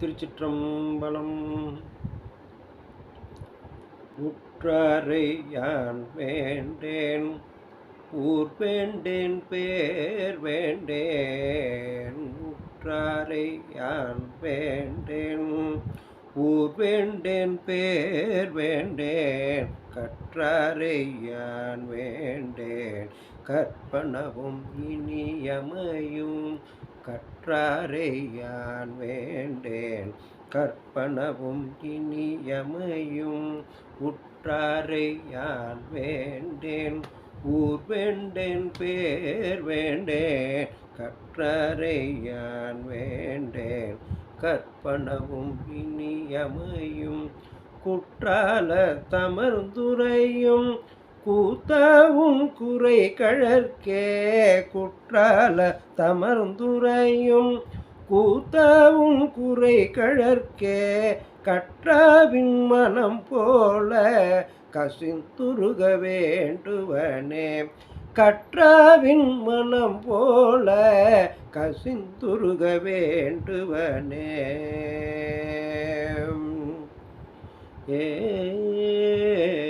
திருச்சிற்றம்பலம். உற்றாரை யான் வேண்டேன் ஊர் வேண்டேன் பேர் வேண்டேன். உற்றாரை யான் வேண்டேன் ஊர் வேண்டேன் பேர் வேண்டேன். கற்றாரை யான் வேண்டேன் கற்பனவும் இனியமையும். கற்றாரை யான் வேண்டேன். கற்பனவும் இனியமையும் உற்றாரை யான் வேண்டேன். ஊர் வேண்டேன் பேர் வேண்டேன். கற்றாரை யான் வேண்டேன். கற்பனவும் இனியமையும் குற்றால தமர்ந்துரையும் கூத்தவும் குறை கழற்கே குற்றால தமர்ந்துரையும். கூத்தவும் குறை கழற்கே கற்றாவின் மனம் போல கசிந்துருக வேண்டுவனே. கற்றாவின் மனம் போல கசிந்துருக வேண்டுவனே. ஏ